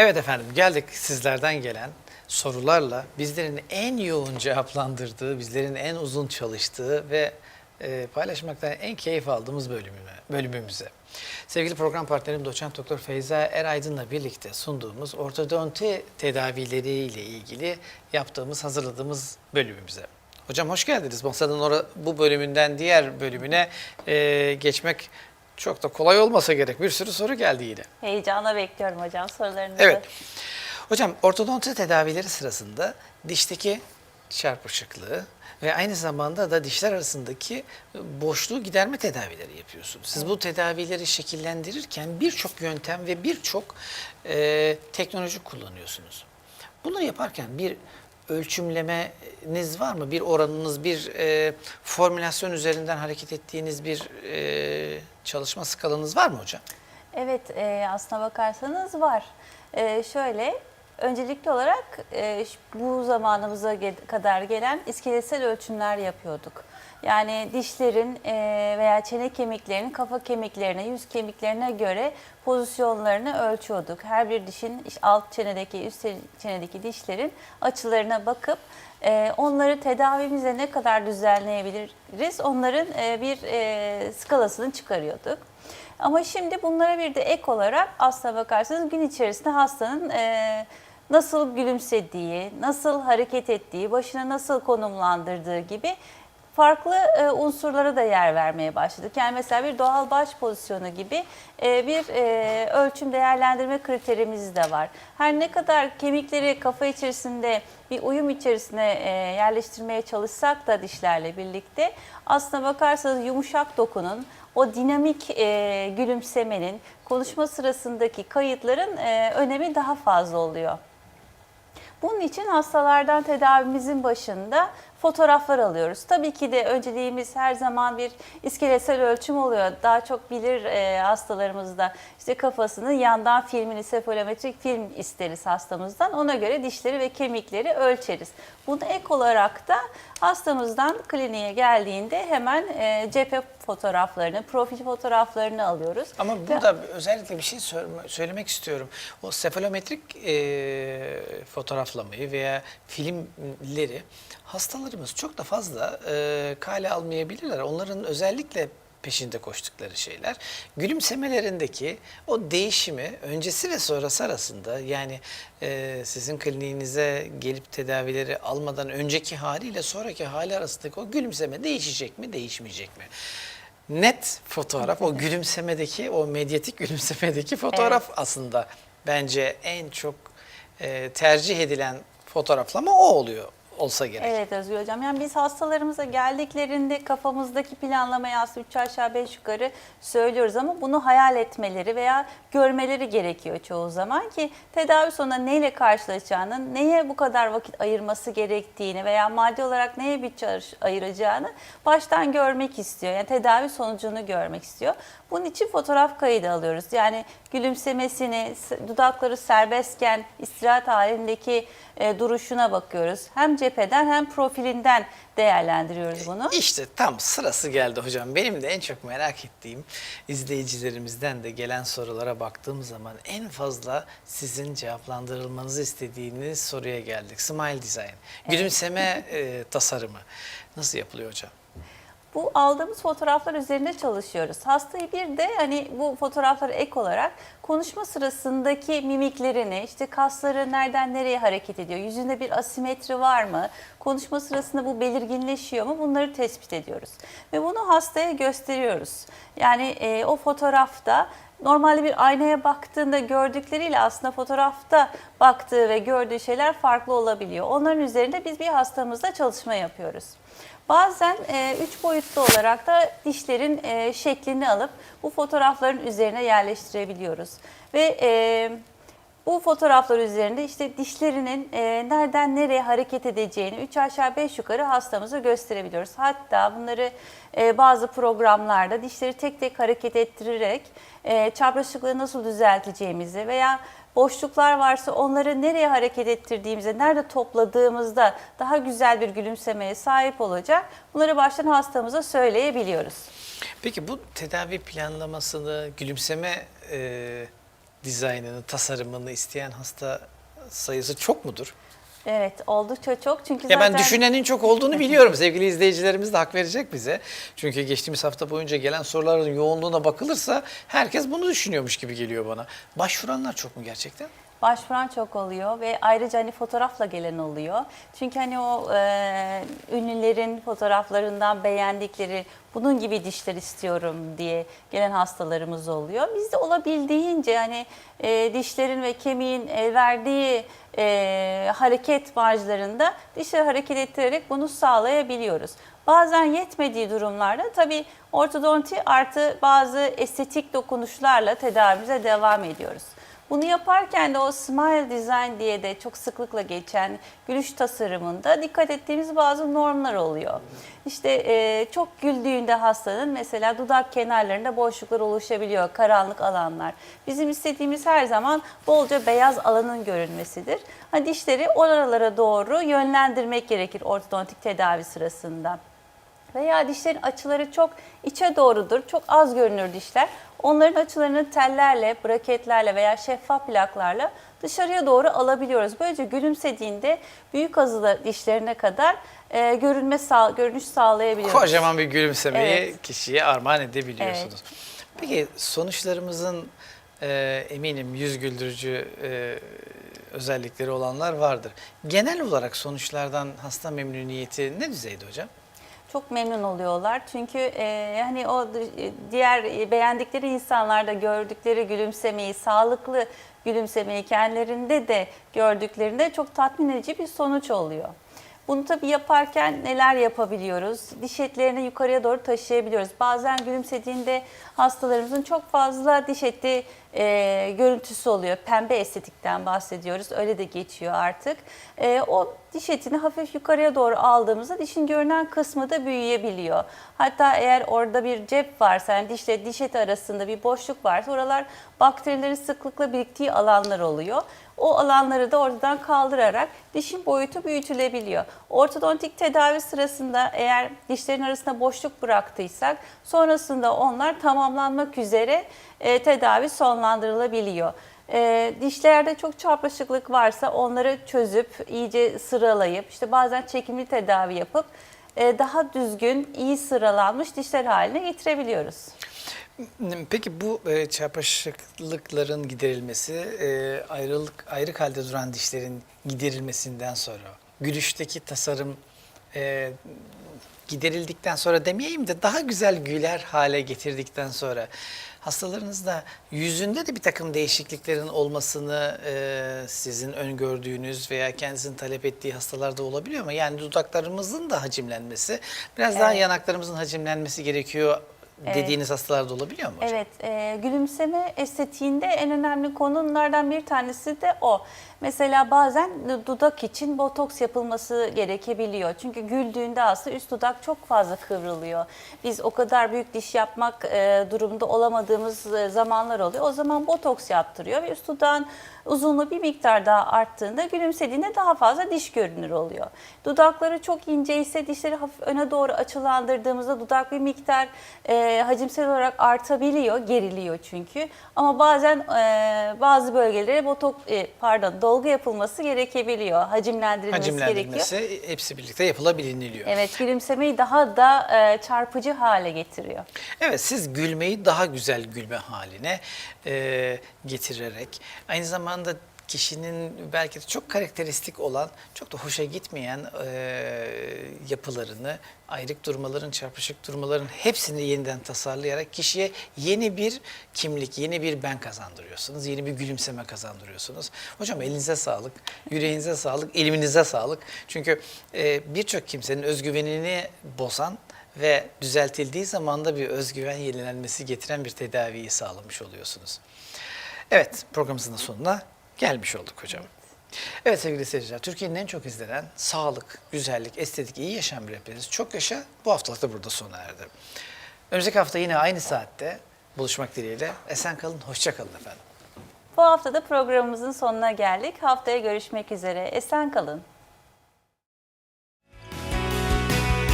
Evet efendim geldik sizlerden gelen sorularla bizlerin en yoğun cevaplandırdığı, bizlerin en uzun çalıştığı ve e, paylaşmaktan en keyif aldığımız bölümüne, bölümümüze. Sevgili program partnerim doçent doktor Feyza Eraydın'la birlikte sunduğumuz ortodonti tedavileriyle ilgili yaptığımız, hazırladığımız bölümümüze. Hocam hoş geldiniz. Masanın bu bölümünden diğer bölümüne e, geçmek çok da kolay olmasa gerek. Bir sürü soru geldi yine. Heyecanla bekliyorum hocam sorularınızı. Evet. Hocam ortodonti tedavileri sırasında dişteki çarpışıklığı ve aynı zamanda da dişler arasındaki boşluğu giderme tedavileri yapıyorsunuz. Siz bu tedavileri şekillendirirken birçok yöntem ve birçok e, teknoloji kullanıyorsunuz. Bunları yaparken bir ölçümlemeniz var mı? Bir oranınız, bir e, formülasyon üzerinden hareket ettiğiniz bir e, çalışma skalanız var mı hocam? Evet e, aslına bakarsanız var. E, şöyle öncelikli olarak e, bu zamanımıza ge- kadar gelen iskeletsel ölçümler yapıyorduk. Yani dişlerin e, veya çene kemiklerinin kafa kemiklerine, yüz kemiklerine göre pozisyonlarını ölçüyorduk. Her bir dişin iş- alt çenedeki, üst çenedeki dişlerin açılarına bakıp e, onları tedavimize ne kadar düzenleyebiliriz onların e, bir e, skalasını çıkarıyorduk. Ama şimdi bunlara bir de ek olarak aslına bakarsanız gün içerisinde hastanın e, nasıl gülümsediği, nasıl hareket ettiği, başını nasıl konumlandırdığı gibi farklı e, unsurlara da yer vermeye başladık. Yani mesela bir doğal baş pozisyonu gibi e, bir e, ölçüm değerlendirme kriterimiz de var. Her ne kadar kemikleri kafa içerisinde bir uyum içerisine e, yerleştirmeye çalışsak da dişlerle birlikte aslına bakarsanız yumuşak dokunun, o dinamik e, gülümsemenin, konuşma sırasındaki kayıtların e, önemi daha fazla oluyor. Bunun için hastalardan tedavimizin başında fotoğraflar alıyoruz. Tabii ki de önceliğimiz her zaman bir iskeletsel ölçüm oluyor. Daha çok bilir e, hastalarımızda işte kafasının yandan filmini, sefalometrik film isteriz hastamızdan. Ona göre dişleri ve kemikleri ölçeriz. Bunu ek olarak da hastamızdan kliniğe geldiğinde hemen e, cephe fotoğraflarını, profil fotoğraflarını alıyoruz. Ama Ve- burada özellikle bir şey söylemek istiyorum. O sefalometrik e, fotoğraflamayı veya filmleri hastalarımız çok da fazla e, kale almayabilirler. Onların özellikle peşinde koştukları şeyler. Gülümsemelerindeki o değişimi öncesi ve sonrası arasında yani e, sizin kliniğinize gelip tedavileri almadan önceki haliyle sonraki hali arasındaki o gülümseme değişecek mi, değişmeyecek mi? Net fotoğraf, o gülümsemedeki, o medyatik gülümsemedeki fotoğraf aslında bence en çok e, tercih edilen fotoğraflama o oluyor olsa gerek. Evet Özgür Hocam. Yani biz hastalarımıza geldiklerinde kafamızdaki planlamayı aslında üç aşağı beş yukarı söylüyoruz ama bunu hayal etmeleri veya görmeleri gerekiyor çoğu zaman ki tedavi sonunda neyle karşılaşacağını, neye bu kadar vakit ayırması gerektiğini veya maddi olarak neye bütçe ayır- ayıracağını baştan görmek istiyor. Yani tedavi sonucunu görmek istiyor. Bunun için fotoğraf kaydı alıyoruz. Yani gülümsemesini, dudakları serbestken istirahat halindeki e, duruşuna bakıyoruz. Hem cepheden hem profilinden değerlendiriyoruz bunu. İşte tam sırası geldi hocam. Benim de en çok merak ettiğim izleyicilerimizden de gelen sorulara baktığım zaman en fazla sizin cevaplandırılmanızı istediğiniz soruya geldik. Smile Design. Gülümseme e, tasarımı. Nasıl yapılıyor hocam? Bu aldığımız fotoğraflar üzerinde çalışıyoruz. Hastayı bir de hani bu fotoğraflara ek olarak konuşma sırasındaki mimiklerini, işte kasları nereden nereye hareket ediyor, yüzünde bir asimetri var mı, konuşma sırasında bu belirginleşiyor mu bunları tespit ediyoruz. Ve bunu hastaya gösteriyoruz. Yani e, o fotoğrafta normalde bir aynaya baktığında gördükleriyle aslında fotoğrafta baktığı ve gördüğü şeyler farklı olabiliyor. Onların üzerinde biz bir hastamızla çalışma yapıyoruz. Bazen e, üç boyutlu olarak da dişlerin e, şeklini alıp bu fotoğrafların üzerine yerleştirebiliyoruz. Ve e, bu fotoğraflar üzerinde işte dişlerinin e, nereden nereye hareket edeceğini 3 aşağı 5 yukarı hastamıza gösterebiliyoruz. Hatta bunları e, bazı programlarda dişleri tek tek hareket ettirerek e, çapraşıklığı nasıl düzelteceğimizi veya boşluklar varsa onları nereye hareket ettirdiğimizde, nerede topladığımızda daha güzel bir gülümsemeye sahip olacak. Bunları baştan hastamıza söyleyebiliyoruz. Peki bu tedavi planlamasını, gülümseme e, dizaynını, tasarımını isteyen hasta sayısı çok mudur? Evet oldukça çok çünkü Ya zaten ben düşünenin çok olduğunu biliyorum. Sevgili izleyicilerimiz de hak verecek bize. Çünkü geçtiğimiz hafta boyunca gelen soruların yoğunluğuna bakılırsa herkes bunu düşünüyormuş gibi geliyor bana. Başvuranlar çok mu gerçekten? Başvuran çok oluyor ve ayrıca hani fotoğrafla gelen oluyor. Çünkü hani o e, ünlülerin fotoğraflarından beğendikleri bunun gibi dişler istiyorum diye gelen hastalarımız oluyor. Biz de olabildiğince hani e, dişlerin ve kemiğin e, verdiği e, hareket marjlarında dişleri hareket ettirerek bunu sağlayabiliyoruz. Bazen yetmediği durumlarda tabii ortodonti artı bazı estetik dokunuşlarla tedavimize devam ediyoruz. Bunu yaparken de o smile design diye de çok sıklıkla geçen gülüş tasarımında dikkat ettiğimiz bazı normlar oluyor. İşte e, çok güldüğünde hastanın mesela dudak kenarlarında boşluklar oluşabiliyor, karanlık alanlar. Bizim istediğimiz her zaman bolca beyaz alanın görünmesidir. Hani dişleri oralara doğru yönlendirmek gerekir ortodontik tedavi sırasında. Veya dişlerin açıları çok içe doğrudur, çok az görünür dişler. Onların açılarını tellerle, braketlerle veya şeffaf plaklarla dışarıya doğru alabiliyoruz. Böylece gülümsediğinde büyük azılı dişlerine kadar e, görünme sağ, görünüş sağlayabiliyoruz. Kocaman bir gülümsemeyi Evet. kişiye armağan edebiliyorsunuz. Peki sonuçlarımızın e, eminim yüz güldürücü e, özellikleri olanlar vardır. Genel olarak sonuçlardan hasta memnuniyeti ne düzeyde hocam? Çok memnun oluyorlar çünkü e, hani o d- diğer e, beğendikleri insanlarda gördükleri gülümsemeyi, sağlıklı gülümsemeyi kendilerinde de gördüklerinde çok tatmin edici bir sonuç oluyor. Bunu tabii yaparken neler yapabiliyoruz? Diş etlerini yukarıya doğru taşıyabiliyoruz. Bazen gülümsediğinde hastalarımızın çok fazla diş eti e, görüntüsü oluyor. Pembe estetikten bahsediyoruz. Öyle de geçiyor artık. E, o diş etini hafif yukarıya doğru aldığımızda dişin görünen kısmı da büyüyebiliyor. Hatta eğer orada bir cep varsa, yani dişle diş eti arasında bir boşluk varsa oralar bakterilerin sıklıkla biriktiği alanlar oluyor. O alanları da oradan kaldırarak dişin boyutu büyütülebiliyor. Ortodontik tedavi sırasında eğer dişlerin arasında boşluk bıraktıysak sonrasında onlar tamamlanmak üzere e, tedavi sonlandırılabiliyor. E, dişlerde çok çarpışıklık varsa onları çözüp iyice sıralayıp işte bazen çekimli tedavi yapıp e, daha düzgün, iyi sıralanmış dişler haline getirebiliyoruz. Peki bu e, çarpışıklıkların giderilmesi, e, ayrılık ayrık halde duran dişlerin giderilmesinden sonra, gülüşteki tasarım e, giderildikten sonra demeyeyim de daha güzel güler hale getirdikten sonra hastalarınızda yüzünde de bir takım değişikliklerin olmasını e, sizin öngördüğünüz veya kendisinin talep ettiği hastalarda olabiliyor mu? Yani dudaklarımızın da hacimlenmesi, biraz daha Evet. yanaklarımızın hacimlenmesi gerekiyor Evet. dediğiniz hastalarda olabiliyor mu hocam? Evet, e, gülümseme estetiğinde en önemli konulardan bir tanesi de o. Mesela bazen dudak için botoks yapılması gerekebiliyor. Çünkü güldüğünde aslında üst dudak çok fazla kıvrılıyor. Biz o kadar büyük diş yapmak e, durumda olamadığımız e, zamanlar oluyor. O zaman botoks yaptırıyor ve üst dudağın uzunluğu bir miktar daha arttığında gülümsediğinde daha fazla diş görünür oluyor. Dudakları çok ince ise dişleri hafif öne doğru açılandırdığımızda dudak bir miktar e, hacimsel olarak artabiliyor, geriliyor çünkü. Ama bazen e, bazı bölgelere botok e, pardon dolgu yapılması gerekebiliyor, hacimlendirilmesi, gerekiyor. Hacimlendirmesi hepsi birlikte yapılabiliniliyor. Evet. Evet, gülümsemeyi daha da e, çarpıcı hale getiriyor. siz gülmeyi daha güzel gülme haline e, getirerek aynı zamanda kişinin belki de çok karakteristik olan, çok da hoşa gitmeyen e, yapılarını, ayrık durmaların, çarpışık durmaların hepsini yeniden tasarlayarak kişiye yeni bir kimlik, yeni bir ben kazandırıyorsunuz. Yeni bir gülümseme kazandırıyorsunuz. Hocam elinize sağlık, yüreğinize sağlık, eliminize sağlık. Çünkü e, birçok kimsenin özgüvenini bozan ve düzeltildiği zaman da bir özgüven yenilenmesi getiren bir tedaviyi sağlamış oluyorsunuz. Evet programımızın sonuna gelmiş olduk hocam. Evet sevgili seyirciler, Türkiye'nin en çok izlenen sağlık, güzellik, estetik, iyi yaşam rehberiniz Çok Yaşa bu haftalık da burada sona erdi. Önümüzdeki hafta yine aynı saatte buluşmak dileğiyle. Esen kalın, hoşça kalın efendim. Bu hafta da programımızın sonuna geldik. Haftaya görüşmek üzere. Esen kalın.